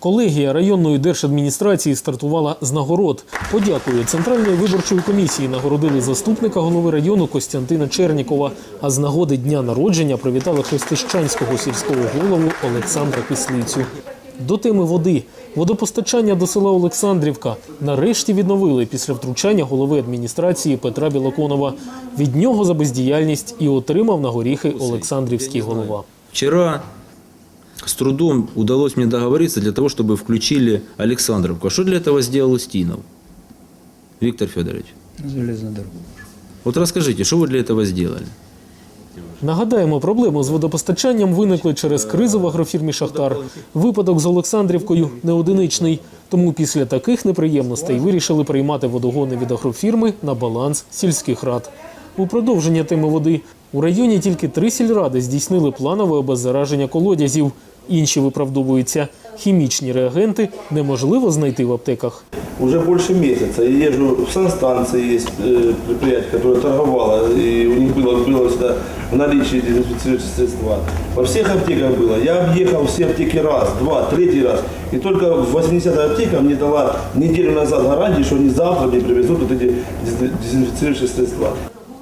Колегія районної держадміністрації стартувала з нагород. Подякою Центральної виборчої комісії нагородили заступника голови району Костянтина Чернікова. А з нагоди дня народження привітали Христищанського сільського голову Олександра Кислицю. До теми води. Водопостачання до села Олександрівка нарешті відновили після втручання голови адміністрації Петра Білоконова. Від нього за бездіяльність і отримав на горіхи Олександрівський голова. Вчера с трудом удалось мне договориться для того, чтобы включили Александровку. А что для этого сделал Устинов? Виктор Федорович, Железную дорогу. вот расскажите, что вы для этого сделали? Нагадаємо, проблеми з водопостачанням виникли через кризу в агрофірмі Шахтар. Випадок з Олександрівкою не одиничний. Тому після таких неприємностей вирішили приймати водогони від агрофірми на баланс сільських рад. У продовження теми води у районі тільки три сільради здійснили планове обеззараження колодязів. Інші виправдовуються. Хімічні реагенти неможливо знайти в аптеках. Уже больше месяца я езжу в санстанции, есть э, предприятие, которое торговало, и у них было, было всегда в наличии дезинфицирующие средства. Во всех аптеках было. Я объехал все аптеки раз, два, третий раз. И только 80 аптека мне дала неделю назад гарантии, что они завтра мне привезут вот эти дезин- дезинфицирующие средства.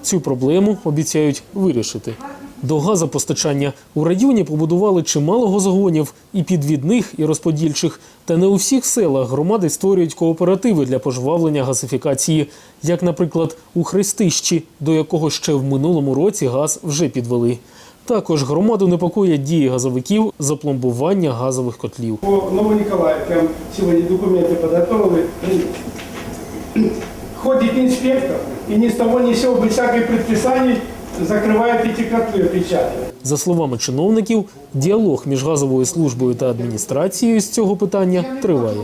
Цю проблему обіцяють вирішити. До газопостачання у районі побудували чимало газогонів і підвідних, і розподільчих. Та не у всіх селах громади створюють кооперативи для пожвавлення газифікації, як, наприклад, у Хрестищі, до якого ще в минулому році газ вже підвели. Також громаду непокоять дії газовиків за пломбування газових котлів. По Новониколаевке сегодня документы подготовлены. Ходит инспектор и ни с того ни с сего, без всяких предписаний, закрывает эти котлы, печатает. За словами чиновників, діалог між газовою службою та адміністрацією з цього питання триває.